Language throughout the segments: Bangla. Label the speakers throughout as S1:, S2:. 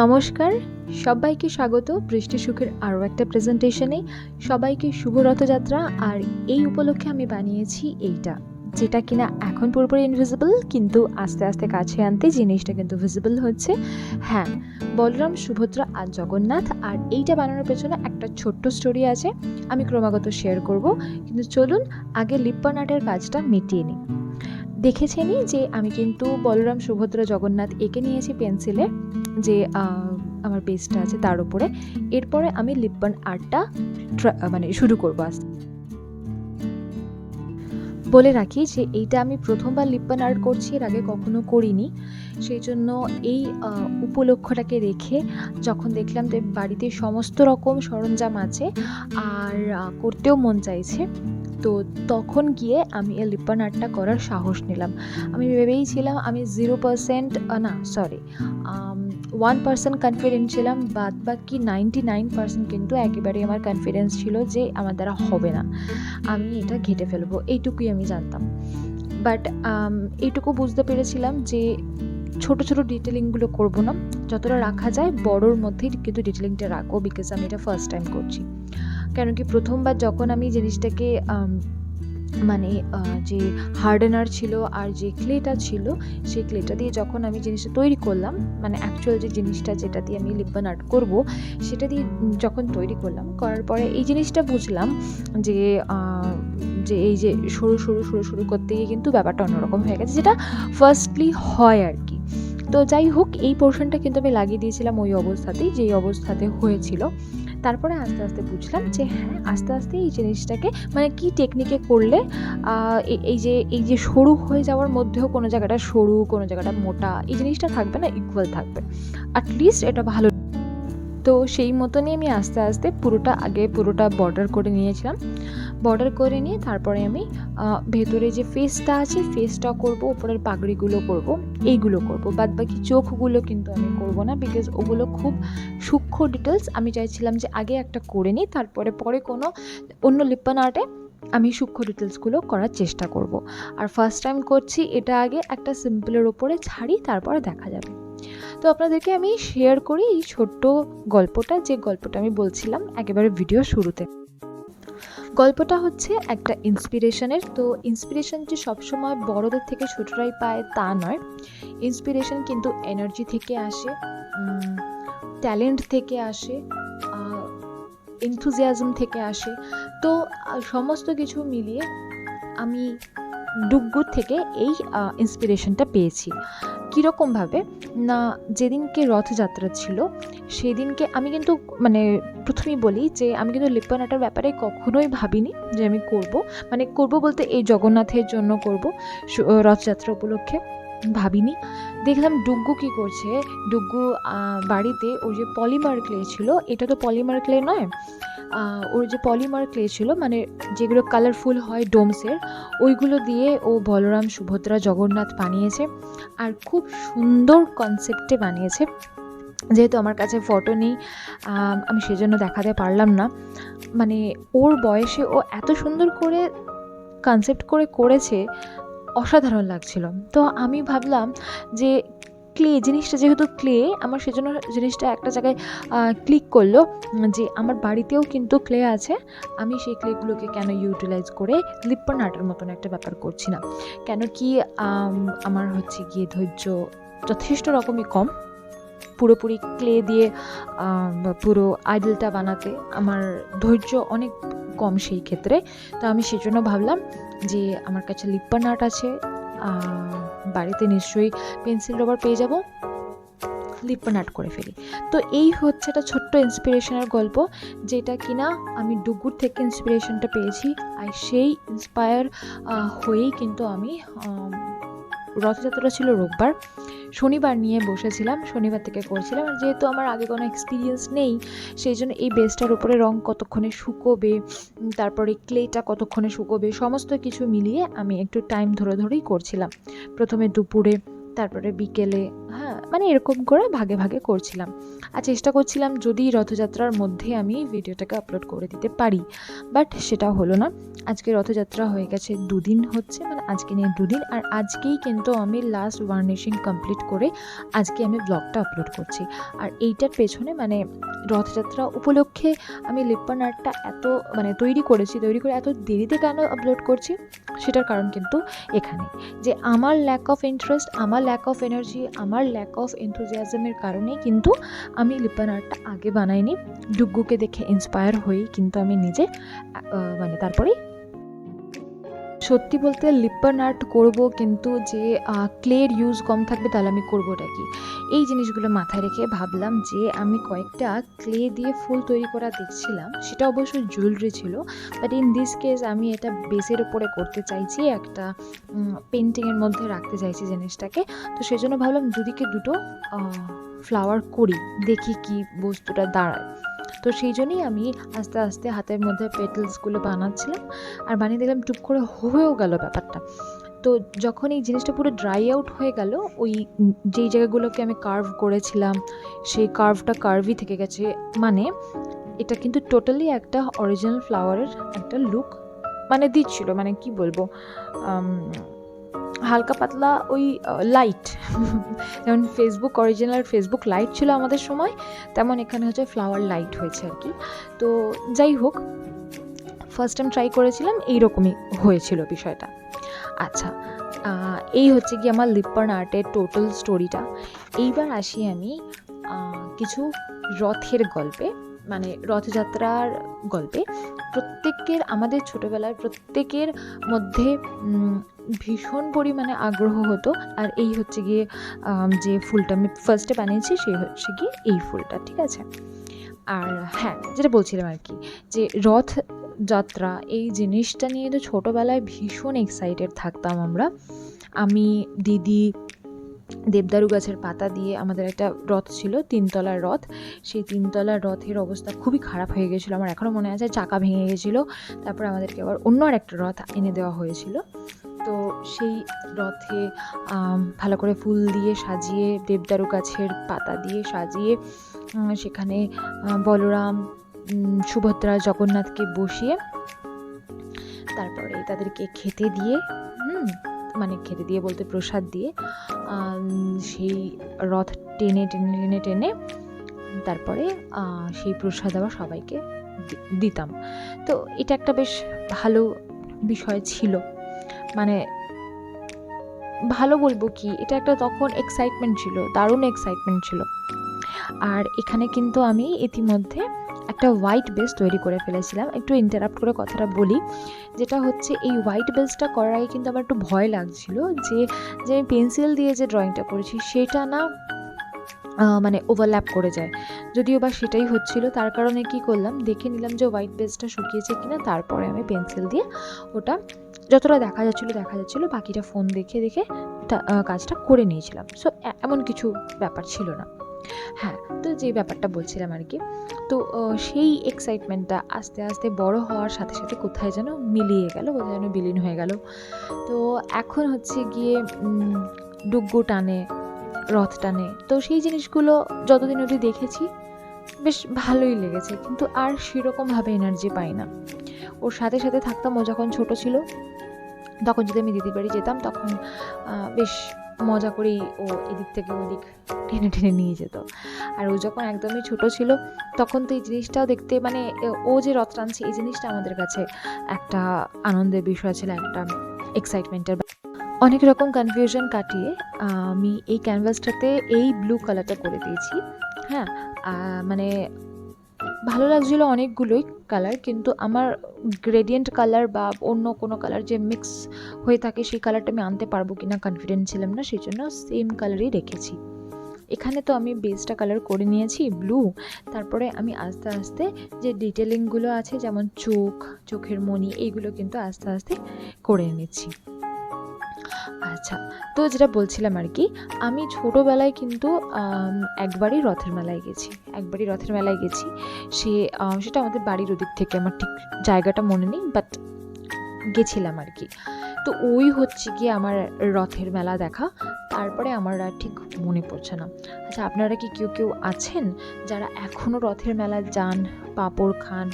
S1: নমস্কার, সবাইকে স্বাগত বৃষ্টি সুখের আরও একটা প্রেজেন্টেশনে সবাইকে শুভ রথযাত্রা, আর এই উপলক্ষে আমি বানিয়েছি এইটা, যেটা কিনা এখন পুরোপুরি ইনভিজিবল কিন্তু আস্তে আস্তে কাছে আনতে জিনিসটা কিন্তু ভিজিবল হচ্ছে। হ্যাঁ বলরাম, সুভদ্রা আর জগন্নাথ, আর এইটা বানানোর পেছনে একটা ছোট্ট স্টোরি আছে, আমি ক্রমাগত শেয়ার করব। কিন্তু চলুন, আগে লিপ্পান আর্টের কাজটা মিটিয়ে নিই। দেখেছেনই যে আমি কিন্তু বলরাম, সুভদ্রা, জগন্নাথ এঁকে নিয়েছি পেন্সিলে যে আমার বেসটা আছে তার উপরে। এরপরে আমি লিপন আর্টটা মানে শুরু করব আস্তে বলে রাখি যে, এইটা আমি প্রথমবার লিপন আর্ট করছি, এর আগে কখনো করিনি। সেই জন্য এই উপলক্ষটাকে রেখে যখন দেখলাম যে, বাড়িতে সমস্ত রকম সরঞ্জাম আছে, আর করতেও মন চাইছে, তো তখন গিয়ে আমি এই লিপন আর্টটা করার সাহস নিলাম। আমি ভেবেইছিলাম আমি জিরো পার্সেন্ট না সরি ওয়ান পার্সেন্ট কনফিডেন্ট ছিলাম বাদ বাকি নাইনটি নাইন পার্সেন্ট কিন্তু একেবারেই আমার কনফিডেন্স ছিল যে আমার দ্বারা হবে না। আমি এটা ঘেটে ফেলব এইটুকুই আমি জানতাম। বাট এইটুকু বুঝতে পেরেছিলাম যে ছোট ছোট ডিটেলিংগুলো করব না যতটা রাখা যায় বড়োর মধ্যেই কিন্তু ডিটেলিংটা রাখব বিকজ আমি এটা ফার্স্ট টাইম করছি। কেন কি প্রথমবার যখন আমি জিনিসটাকে আম, মানে যে হার্ডেনার ছিল আর যে ক্লেটা ছিল, সেই ক্লেটা দিয়ে যখন আমি জিনিসটা তৈরি করলাম মানে অ্যাকচুয়াল যে জিনিসটা যেটা দিয়ে আমি লিপন আর্ট করব, সেটা দিয়ে যখন তৈরি করলাম, করার পরে এই জিনিসটা বুঝলাম যে যে এই যে সরু সরু সরু সরু করতে গিয়ে কিন্তু ব্যাপারটা অন্যরকম হয়ে গেছে, যেটা ফার্স্টলি হয় আর কি। তো যাই হোক, এই পোর্শনটা কিন্তু আমি লাগিয়ে দিয়েছিলাম ওই অবস্থাতেই, যেই অবস্থাতে হয়েছিল। তারপরে আস্তে আস্তে বুঝলাম যে হ্যাঁ আস্তে আস্তে এই জিনিসটাকে মানে কি টেকনিকে করলে এই যে এই যে সরু হয়ে যাওয়ার মধ্যেও কোনো জায়গাটা সরু, কোনো জায়গাটা মোটা, এই জিনিসটা থাকবে না ইকুয়াল থাকবে। অ্যাটলিস্ট এটা ভালো তো সেই মতনই আমি আস্তে আস্তে পুরোটা আগে পুরোটা বর্ডার করে নিয়েছিলাম। বর্ডার করে নিয়ে তারপরে আমি ভেতরে যে ফেসটা আছে ফেসটা করব, উপরের পাগড়িগুলো করব, এইগুলো করব। বাদ বাকি চোখগুলো কিন্তু আমি করব না বিকজ ওগুলো খুব সূক্ষ্ম ডিটেলস আমি চাইছিলাম যে আগে একটা করে নিই, তারপরে পরে কোনো অন্য লিপ্পান আর্টে আমি সূক্ষ্ম ডিটেলসগুলো করার চেষ্টা করব। আর ফার্স্ট টাইম করছি, এটা আগে একটা সিম্পলের ওপরে ছাড়ি, তারপরে দেখা যাবে। তো আপনাদেরকে আমি শেয়ার করি এই ছোট্ট গল্পটা, যে গল্পটা আমি বলছিলাম একেবারে ভিডিও শুরুতে। গল্পটা হচ্ছে একটা ইন্সপিরেশনের তো ইন্সপিরেশন যে সবসময় বড়দের থেকে ছোটরাই পায় তা নয়। ইন্সপিরেশন কিন্তু এনার্জি থেকে আসে ট্যালেন্ট থেকে আসে এনথুজিয়াজম থেকে আসে। তো সমস্ত কিছু মিলিয়ে আমি ডুগ্গুর থেকে এই ইন্সপিরেশনটা পেয়েছি। কীরকমভাবে? না, যেদিনকে রথযাত্রা ছিল, সেদিনকে আমি কিন্তু মানে প্রথমেই বলি যে, আমি কিন্তু লিপ্পন আর্টের ব্যাপারে কখনোই ভাবিনি যে আমি করব। মানে করব বলতে এই জগন্নাথের জন্য করব রথযাত্রা উপলক্ষে ভাবিনি। দেখলাম ডুগ্গু কি করছে ডুগ্গু বাড়িতে ওর যে পলিমার ক্লে ছিল, এটা তো পলিমার ক্লে নয় ওর যে পলিমার ক্লে ছিল মানে যেগুলো কালারফুল হয় ডোমসের ওইগুলো দিয়ে ও বলরাম সুভদ্রা জগন্নাথ বানিয়েছে আর খুব সুন্দর কনসেপ্টে বানিয়েছে। যেহেতু আমার কাছে ফটো নেই আম, সেজন্য দেখাতে পারলাম না। মানে ওর বয়সে ও এত সুন্দর করে কনসেপ্ট করে করেছে অসাধারণ লাগছিল। তো আমি ভাবলাম যে ক্লে জিনিসটা যেহেতু ক্লে আমার সেজন্য জিনিসটা একটা জায়গায় ক্লিক করল যে আমার বাড়িতেও কিন্তু ক্লে আছে। আমি সেই ক্লেগুলোকে কেন ইউটিলাইজ করে লিপ্পন আর্টের মতন একটা ব্যাপার করছি না। কেন কি আমার হচ্ছে গিয়ে ধৈর্য যথেষ্ট রকমই কম। পুরোপুরি ক্লে দিয়ে পুরো আইডলটা বানাতে আমার ধৈর্য অনেক কম সেই ক্ষেত্রে। তো আমি সেজন্য ভাবলাম যে আমার কাছে লিপ্পান আর্ট আছে বাড়িতে নিশ্চয়ই পেন্সিল রবার পেয়ে যাব। লিপ্পান আর্ট করে ফেলি। তো এই হচ্ছে একটা ছোট্ট ইন্সপিরেশনের গল্প যেটা কিনা আমি ডুগুর থেকে ইন্সপিরেশনটা পেয়েছি। আর সেই ইন্সপায়ার হয়েই কিন্তু আম, রথযাত্রা ছিল রোববার। শনিবার নিয়ে বসেছিলাম, শনিবার থেকে করছিলাম। আর যেহেতু আমার আগে কোনো এক্সপিরিয়েন্স নেই, সেই জন্য এই বেসটার উপরে রং কতক্ষণে শুকোবে, তারপরে ক্লেটা কতক্ষণে শুকোবে, সমস্ত কিছু মিলিয়ে আমি একটু টাইম ধরে ধরেই করছিলাম। প্রথমে দুপুরে, তারপরে বিকেলে মানে এরকম করে ভাগে ভাগে করছিলাম। আর চেষ্টা করছিলাম যদি রথযাত্রার মধ্যে আমি ভিডিওটাকে আপলোড করে দিতে পারি। বাট সেটা হলো না। আজকে রথযাত্রা হয়ে গেছে, দুদিন হচ্ছে মানে আজকে নিয়ে দুদিন। আর আজকেই কিন্তু আমি লাস্ট ওয়ার্নিশিং কমপ্লিট করে আজকে আমি ব্লগটা আপলোড করছি। আর এইটার পেছনে মানে রথযাত্রা উপলক্ষে আমি লিপ্পান আর্টটা এত মানে তৈরি করেছি, তৈরি করে এত দেরিতে কেন আপলোড করছি? সেটার কারণ কিন্তু এখানে। যে আমার ল্যাক অফ ইন্টারেস্ট আমার ল্যাক অফ এনার্জি আমার ল্যাক অফ এনথুজিয়াজমের কারণেই কিন্তু আমি লিপান আর্টটা আগে বানাইনি। ডুগ্গুকে দেখে ইন্সপায়ার হয়েই কিন্তু আমি নিজে মানে তারপরেই সত্যি বলতে লিপ্পান আর্ট করব কিন্তু যে ক্লের ইউজ কম থাকবে তাহলে আমি করবোটা কি? এই জিনিসগুলো মাথায় রেখে ভাবলাম যে, আমি কয়েকটা ক্লে দিয়ে ফুল তৈরি করা দেখছিলাম। সেটা অবশ্য জুয়েলারি ছিল বাট ইন দিস কেস আমি এটা বেসের উপরে করতে চাইছি, একটা পেন্টিংয়ের মধ্যে রাখতে চাইছি জিনিসটাকে। তো সেজন্য ভাবলাম দুদিকে দুটো ফ্লাওয়ার করি, দেখি কি বস্তুটা দাঁড়ায়। তো সেই জন্যই আমি আস্তে আস্তে হাতের মধ্যে পেটেলসগুলো বানাচ্ছিলাম আর বানিয়ে দিলাম টুক করে হয়েও গেল ব্যাপারটা। তো যখন এই জিনিসটা পুরো ড্রাই আউট হয়ে গেল, ওই যেই জায়গাগুলোকে আমি কার্ভ করেছিলাম, সেই কার্ভটা কার্ভই থেকে গেছে। মানে এটা কিন্তু টোটালি একটা অরিজিনাল ফ্লাওয়ারের একটা লুক মানে দিচ্ছিল মানে কি বলব? হালকা পাতলা ওই লাইট যেমন ফেসবুক অরিজিনাল ফেসবুক লাইট ছিল আমাদের সময়, তেমন এখানে হচ্ছে ফ্লাওয়ার লাইট হয়েছে আর কি। তো যাই হোক ফার্স্ট টাইম ট্রাই করেছিলাম, এইরকমই হয়েছিল বিষয়টা। আচ্ছা এই হচ্ছে কি আমার লিপ্পার্ন আর্টের টোটাল স্টোরিটা এইবার আসি আমি কিছু রথের গল্পে মানে রথযাত্রার গল্পে। প্রত্যেকের, আমাদের ছোটোবেলায় প্রত্যেকের মধ্যে ভীষণ পরিমাণে আগ্রহ হতো। আর এই হচ্ছে গিয়ে যে ফুলটা আমি ফার্স্টে বানিয়েছি সেই হচ্ছে গিয়ে এই ফুলটা, ঠিক আছে? আর হ্যাঁ যেটা বলছিলাম আর কি, যে রথ যাত্রা, এই জিনিসটা নিয়ে তো ছোটোবেলায় ভীষণ এক্সাইটেড থাকতাম আমরা। আমি, দিদি, দেবদারু গাছের পাতা দিয়ে আমাদের একটা রথ ছিল, তিনতলার রথ। সেই তিনতলার রথের অবস্থা খুবই খারাপ হয়ে গেছিল। আমার এখনও মনে আছে, চাকা ভেঙে গেছিল। তারপর আমাদেরকে আবার অন্য আর একটা রথ এনে দেওয়া হয়েছিল। তো সেই রথে ভালো করে ফুল দিয়ে সাজিয়ে, দেবদারু গাছের পাতা দিয়ে সাজিয়ে সেখানে বলরাম সুভদ্রা, জগন্নাথকে বসিয়ে তারপরে তাদেরকে খেতে দিয়ে, হুম মানে খেতে দিয়ে বলতে প্রসাদ দিয়ে সেই রথ টেনে টেনে টেনে টেনে তারপরে সেই প্রসাদ আবার সবাইকে দিতাম। তো এটা একটা বেশ ভালো বিষয় ছিল। মানে ভালো বলব কি, এটা একটা তখন এক্সাইটমেন্ট ছিল, দারুণ এক্সাইটমেন্ট ছিল। আর এখানে কিন্তু আমি ইতিমধ্যে একটা হোয়াইট বেস তৈরি করে ফেলেছিলাম। একটু ইন্টারাপ্ট করে কথাটা বলি, যেটা হচ্ছে এই হোয়াইট বেসটা করার আগে কিন্তু আমার একটু ভয় লাগছিল যে যে আমি পেন্সিল দিয়ে যে ড্রয়িংটা করেছি, সেটা না মানে ওভারল্যাপ করে যায়। যদিও বা সেটাই হচ্ছিল, তার কারণে কি করলাম, দেখে নিলাম যে হোয়াইট বেসটা শুকিয়েছে কিনা, তারপরে আমি পেন্সিল দিয়ে ওটা যতটা দেখা যাচ্ছিল দেখা যাচ্ছিল, বাকিটা ফোন দেখে দেখে কাজটা করে নিয়েছিলাম। সো এমন কিছু ব্যাপার ছিল না। হ্যাঁ তো যে ব্যাপারটা বলছিলাম আর কি, তো সেই এক্সাইটমেন্টটা আস্তে আস্তে বড় হওয়ার সাথে সাথে কোথায় যেন মিলিয়ে গেল, কোথায় যেন বিলীন হয়ে গেল। তো এখন হচ্ছে গিয়ে ডুগ্গু টানে রথ টানে। তো সেই জিনিসগুলো যতদিন অবধি দেখেছি, বেশ ভালোই লেগেছে। কিন্তু আর সেরকমভাবে এনার্জি পাই না। ওর সাথে সাথে থাকতাম, ও যখন ছোট ছিল, তখন যদি আমি দিদির বাড়ি যেতাম, তখন বেশ মজা করেই ও এদিক থেকে ওদিক টেনে টেনে নিয়ে যেত। আর ও যখন একদমই ছোট ছিল, তখন তো এই জিনিসটাও দেখতে মানে ও যে রথ টানছে, এই জিনিসটা আমাদের কাছে একটা আনন্দের বিষয় ছিল, একটা এক্সাইটমেন্টের অনেক রকম কনফিউশন কাটিয়ে, আমি এই ক্যানভাসটাতে এই ব্লু কালারটা করে দিয়েছি। হ্যাঁ মানে ভালো লাগছিল অনেকগুলোই কালার কিন্তু আমার গ্রেডিয়েন্ট কালার বা অন্য কোনো কালার যে মিক্স হয়ে থাকে, সেই কালারটা আমি আনতে পারব কি না কনফিডেন্ট ছিলাম না সেই জন্য সেম কালারই রেখেছি। এখানে তো আমি বেসটা কালার করে নিয়েছি ব্লু তারপরে আমি আস্তে আস্তে যে ডিটেলিংগুলো আছে, যেমন চোখ, চোখের মণি, এইগুলো কিন্তু আস্তে আস্তে করে নিচ্ছি আচ্ছা তো যেটা বলছিলাম আর কি, আমি ছোটোবেলায় কিন্তু একবারই রথের মেলায় গেছি। একবারই রথের মেলায় গেছি। সে সেটা আমাদের বাড়ির ওদিক থেকে, আমার ঠিক জায়গাটা মনে নেই বাট গেছিলাম আর কি। তো ওই হচ্ছে গিয়ে আমার রথের মেলা দেখা। তারপরে আমার আর ঠিক মনে পড়ছে না। আচ্ছা আপনারা কি কেউ কেউ আছেন যারা এখনও রথের মেলায় যান, পাঁপড় খান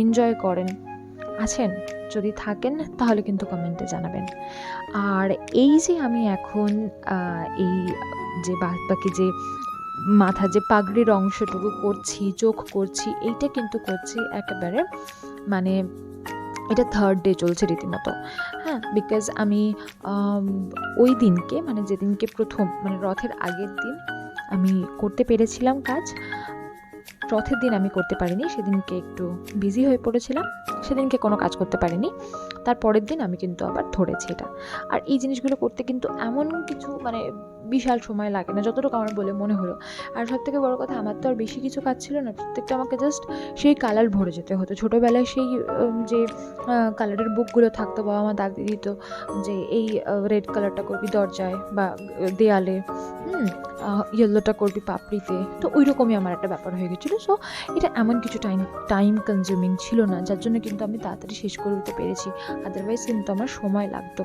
S1: এনজয় করেন? আছেন? যদি থাকেন, তাহলে কিন্তু কমেন্টে জানাবেন। আর এই যে আমি এখন এই যে বাকি যে মাথা যে পাগড়ির অংশটুকু করছি, চোখ করছি, এইটা কিন্তু করছি একেবারে মানে এটা থার্ড ডে চলছে রীতিমতো। হ্যাঁ বিকজ আমি, ওই দিনকে মানে যেদিনকে প্রথম মানে রথের আগের দিন, আমি করতে পেরেছিলাম কাজ। রথের দিন আমি করতে পারিনি, সেদিনকে একটু বিজি হয়ে পড়েছিলাম, সেদিনকে কোনো কাজ করতে পারিনি। তার পরের দিন আমি কিন্তু আবার ধরেছি এটা। আর এই জিনিসগুলো করতে কিন্তু এমন কিছু মানে বিশাল সময় লাগে না, যতটুকু আমার বলে মনে হলো। আর সব থেকে বড়ো কথা, আমার তো আর বেশি কিছু কাজ ছিল না, প্রত্যেকটা আমাকে জাস্ট সেই কালার ভরে যেতে হতো। ছোটোবেলায় সেই যে কালারের বুকগুলো থাকতো, বাবা মা দাগ দিত যে, এই রেড কালারটা করবি দরজায় বা দেয়ালে ইয়েলোটা করবি পাপড়িতে। তো ওই রকমই আমার একটা ব্যাপার হয়ে গেছিল। সো এটা এমন কিছু টাইম টাইম কনজিউমিং ছিল না, যার জন্য কিন্তু আমি তাড়াতাড়ি শেষ করে দিতে পেরেছি। আদারওয়াইজ কিন্তু আমার সময় লাগতো।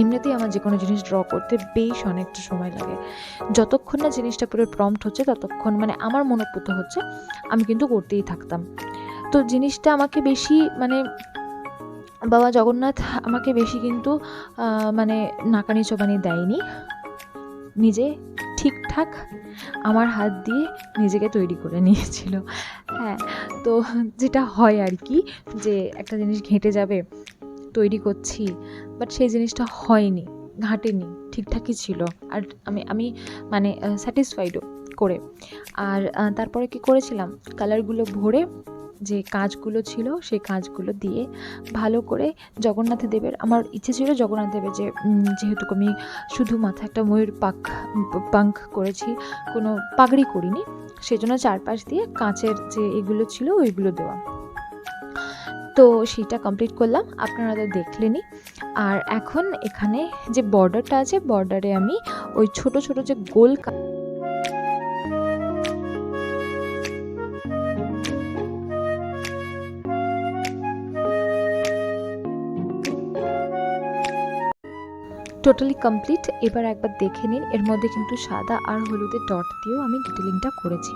S1: এমনিতেই আমার যে কোনো জিনিস ড্র করতে বেশ অনেকটা সময় লাগে। যতক্ষণ না জিনিসটা পুরো প্রম্পট হচ্ছে, ততক্ষণ মানে আমার মনোপুত হচ্ছে, আমি কিন্তু করতেই থাকতাম। তো জিনিসটা আমাকে বেশি মানে বাবা জগন্নাথ আমাকে বেশি কিন্তু মানে নাকানি চোবানি দেয়নি। নিজে ঠিকঠাক আমার হাত দিয়ে নিজেকে তৈরি করে নিয়েছিল। হ্যাঁ তো যেটা হয় আর কি যে একটা জিনিস ঘেঁটে যাবে তৈরি করছি বাট সেই জিনিসটা হয়নি, ঘাটেনি, ঠিকঠাকই ছিল। আর আমি আমি মানে স্যাটিসফাইডও করে। আর তারপরে কি করেছিলাম? কালারগুলো ভরে যে কাজগুলো ছিল, সেই কাজগুলো দিয়ে ভালো করে জগন্নাথ দেবের, আমার ইচ্ছে ছিল জগন্নাথ দেবের যে যেহেতু আমি শুধু মাথা একটা ময়ূর পাক, পাঙ্ক করেছি, কোনো পাগড়ি করিনি, সেজন্য চারপাশ দিয়ে কাঁচের যে এগুলো ছিল, ওইগুলো দেওয়া। তো সেটা কমপ্লিট করলাম, আপনারা তো দেখলেনই। আর এখন এখানে যে বর্ডারটা আছে বর্ডারে আমি ওই ছোট ছোট যে গোল টোটালি কমপ্লিট এবার একবার দেখে নিন, এর মধ্যে কিন্তু সাদা আর হলুদের ডট দিয়েও আমি ডিটেলিংটা করেছি।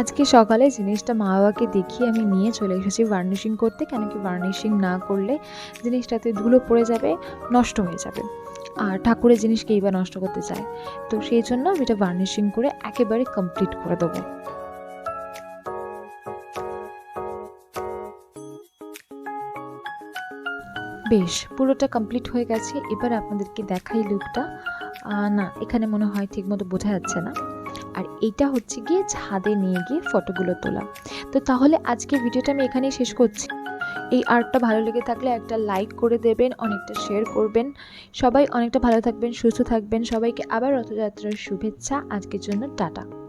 S1: আজকে সকালে জিনিসটা মা বাবাকে দেখিয়ে আমি নিয়ে চলে এসেছি ভার্নিশিং করতে। কেন কি ভার্নিশিং না করলে জিনিসটাতে ধুলো পড়ে যাবে, নষ্ট হয়ে যাবে। আর ঠাকুরের জিনিসকে বা নষ্ট করতে চায়? তো সেই জন্য আমি এটা ভার্নিশিং করে একেবারে কমপ্লিট করে দেবো। বেশ, পুরোটা কমপ্লিট হয়ে গেছে। এবার আপনাদেরকে দেখাই লুকটা না, এখানে মনে হয় ঠিকমতো বোঝা যাচ্ছে না। আর এইটা হচ্ছে গিয়ে ছাদে নিয়ে গিয়ে ফটোগুলো তোলা। তো তাহলে আজকে ভিডিওটা আমি এখানেই শেষ করছি। এই আর্টটা ভালো লেগে থাকলে একটা লাইক করে দেবেন, অনেকটা শেয়ার করবেন। সবাই অনেকটা ভালো থাকবেন, সুস্থ থাকবেন। সবাইকে আবার রথযাত্রার শুভেচ্ছা। আজকের জন্য টাটা।